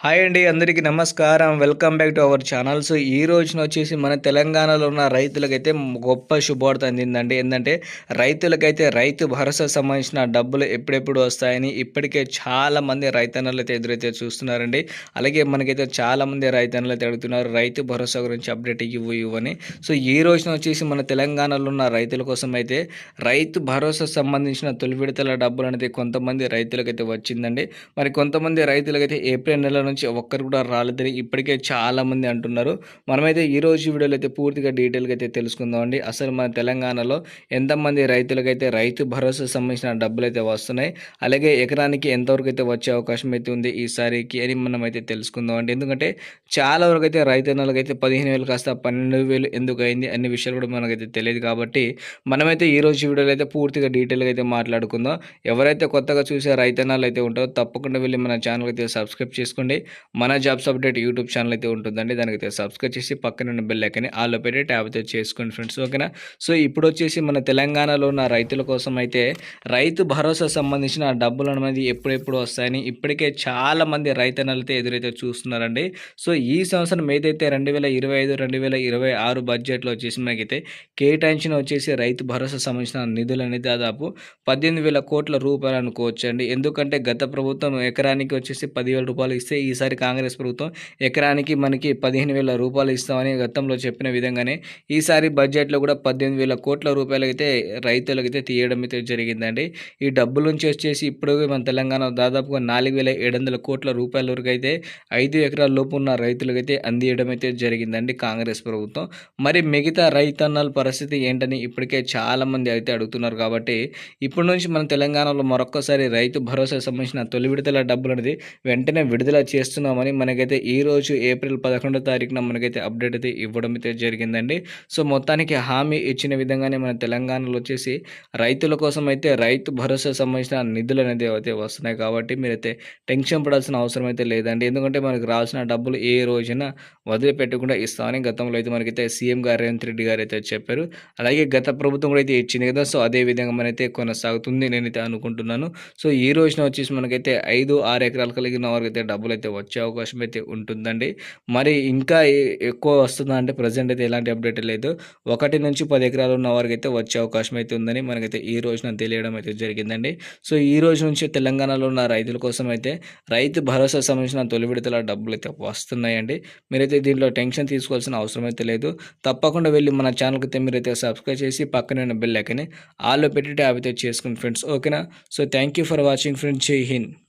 Hi అండి అందరికీ నమస్కారం. Welcome back to our channel. So ఈ రోజున వచ్చేసి మన తెలంగాణలో ఉన్న రైతులకైతే గొప్ప శుభవార్త అందిందండి. ఏంటంటే రైతులకైతే రైతు భరోసా సంబంధించిన డబ్బులు ఎప్పుడెప్పుడు వస్తాయని ఇప్పటికే చాలామంది రైతన్నలు అయితే ఎదురైతే చూస్తున్నారండి. అలాగే మనకైతే చాలామంది రైతన్నలు అయితే అడుగుతున్నారు రైతు భరోసా గురించి అప్డేట్ ఇవ్వు ఇవ్వని సో ఈ రోజున వచ్చేసి మన తెలంగాణలో ఉన్న రైతుల కోసం అయితే రైతు భరోసా సంబంధించిన తొలి విడతల డబ్బులు అనేది కొంతమంది రైతులకైతే వచ్చిందండి. మరి కొంతమంది రైతులకైతే ఏప్రిల్ నెల నుంచి ఒక్కరు కూడా రాలేదని ఇప్పటికే చాలామంది అంటున్నారు. మనమైతే ఈ రోజు వీడియోలో అయితే పూర్తిగా డీటెయిల్గా అయితే తెలుసుకుందామండి అసలు మన తెలంగాణలో ఎంతమంది రైతులకైతే రైతు భరోసా సంబంధించిన డబ్బులు అయితే వస్తున్నాయి అలాగే ఎకరానికి ఎంతవరకు అయితే వచ్చే అవకాశం అయితే ఉంది ఈసారికి అని మనం అయితే తెలుసుకుందామండి ఎందుకంటే చాలా వరకు అయితే రైతన్నలకు అయితే పదిహేను వేలు కాస్త పన్నెండు వేలు ఎందుకు అయింది అన్ని విషయాలు కూడా మనకైతే తెలియదు కాబట్టి మనమైతే ఈరోజు వీడియోలో అయితే పూర్తిగా డీటెయిల్గా అయితే మాట్లాడుకుందాం. ఎవరైతే కొత్తగా చూసే రైతన్నాలు అయితే ఉంటారో తప్పకుండా వెళ్ళి మన ఛానల్ అయితే సబ్స్క్రైబ్ చేసుకోండి. మన జాబ్స్ అప్డేట్ యూట్యూబ్ ఛానల్ అయితే ఉంటుందండి. దానికైతే సబ్స్క్రైబ్ చేసి పక్కన ఉన్న బెల్ ఐకని ఆల్లో పెట్టి ట్యాబ్ అయితే చేసుకోండి ఫ్రెండ్స్. ఓకేనా? సో ఇప్పుడు వచ్చేసి మన తెలంగాణలో ఉన్న రైతుల కోసం అయితే రైతు భరోసా సంబంధించిన డబ్బులు అనేది ఎప్పుడెప్పుడు వస్తాయని ఇప్పటికే చాలా మంది రైతన్నలతో ఎదురైతే చూస్తున్నారండి. సో ఈ సంవత్సరం ఏదైతే రెండు వేల ఇరవై ఐదు రెండు వేల ఇరవై ఆరు బడ్జెట్లో వచ్చేసి మనకైతే కేటాయించిన వచ్చేసి రైతు భరోసా సంబంధించిన నిధులు అనేది దాదాపు పద్దెనిమిది వేల కోట్ల రూపాయలు అనుకోవచ్చండి. ఎందుకంటే గత ప్రభుత్వం ఎకరానికి వచ్చేసి పదివేల రూపాయలు ఇస్తే ఈసారి కాంగ్రెస్ ప్రభుత్వం ఎకరానికి మనకి పదిహేను వేల రూపాయలు ఇస్తామని గతంలో చెప్పిన విధంగానే ఈసారి బడ్జెట్లో కూడా పద్దెనిమిది వేల కోట్ల రూపాయలు అయితే రైతులకైతే తీయడం అయితే జరిగిందండి. ఈ డబ్బుల నుంచి వచ్చేసి ఇప్పుడు మన తెలంగాణ దాదాపుగా నాలుగు వేల ఏడు వందల కోట్ల రూపాయల వరకు అయితే ఐదు ఎకరాల లోపు ఉన్న రైతులకైతే అందియడం అయితే జరిగిందండి కాంగ్రెస్ ప్రభుత్వం. మరి మిగతా రైతన్నల పరిస్థితి ఏంటని ఇప్పటికే చాలామంది అయితే అడుగుతున్నారు కాబట్టి ఇప్పటి నుంచి మన తెలంగాణలో మరొక్కసారి రైతు భరోసా సంబంధించిన తొలి విడుదల డబ్బులు అనేది వెంటనే విడుదల చేస్తున్నామని మనకైతే ఈరోజు ఏప్రిల్ పదకొండో తారీఖున మనకైతే అప్డేట్ అయితే ఇవ్వడం అయితే జరిగిందండి. సో మొత్తానికి హామీ ఇచ్చిన విధంగానే మన తెలంగాణలో వచ్చేసి రైతుల కోసం అయితే రైతు భరోసా సంబంధించిన నిధులు అనేది అయితే వస్తున్నాయి కాబట్టి మీరైతే టెన్షన్ పడాల్సిన అవసరం అయితే లేదండి. ఎందుకంటే మనకు రావాల్సిన డబ్బులు ఏ రోజున వదిలిపెట్టకుండా ఇస్తామని గతంలో అయితే మనకైతే సీఎం గారు రేవంత్ రెడ్డి గారు అయితే చెప్పారు. అలాగే గత ప్రభుత్వం కూడా అయితే ఇచ్చింది కదా సో అదే విధంగా మనైతే కొనసాగుతుంది నేనైతే అనుకుంటున్నాను. సో ఈ రోజున వచ్చేసి మనకైతే ఐదు ఆరు ఎకరాలు కలిగిన వారికి అయితే డబ్బులు అయితే అయితే వచ్చే అవకాశం అయితే ఉంటుందండి. మరి ఇంకా ఎక్కువ వస్తుందా అంటే ప్రజెంట్ అయితే ఎలాంటి అప్డేట్ లేదు. ఒకటి నుంచి పది ఎకరాలు ఉన్న వారికి అయితే వచ్చే అవకాశం అయితే ఉందని మనకైతే ఈ రోజున తెలియడం అయితే జరిగిందండి. సో ఈ రోజు నుంచి తెలంగాణలో ఉన్న రైతుల కోసం అయితే రైతు భరోసా సంబంధించిన తొలి విడతల డబ్బులు అయితే వస్తున్నాయండి. మీరైతే దీంట్లో టెన్షన్ తీసుకోవాల్సిన అవసరం అయితే లేదు. తప్పకుండా వెళ్ళి మన ఛానల్కి అయితే మీరైతే సబ్స్క్రైబ్ చేసి పక్కన బెల్ లెక్కని ఆల్లో పెట్టి ట్యాబ్ అయితే చేసుకోండి ఫ్రెండ్స్ ఓకేనా so thank you for watching friends జై హింద్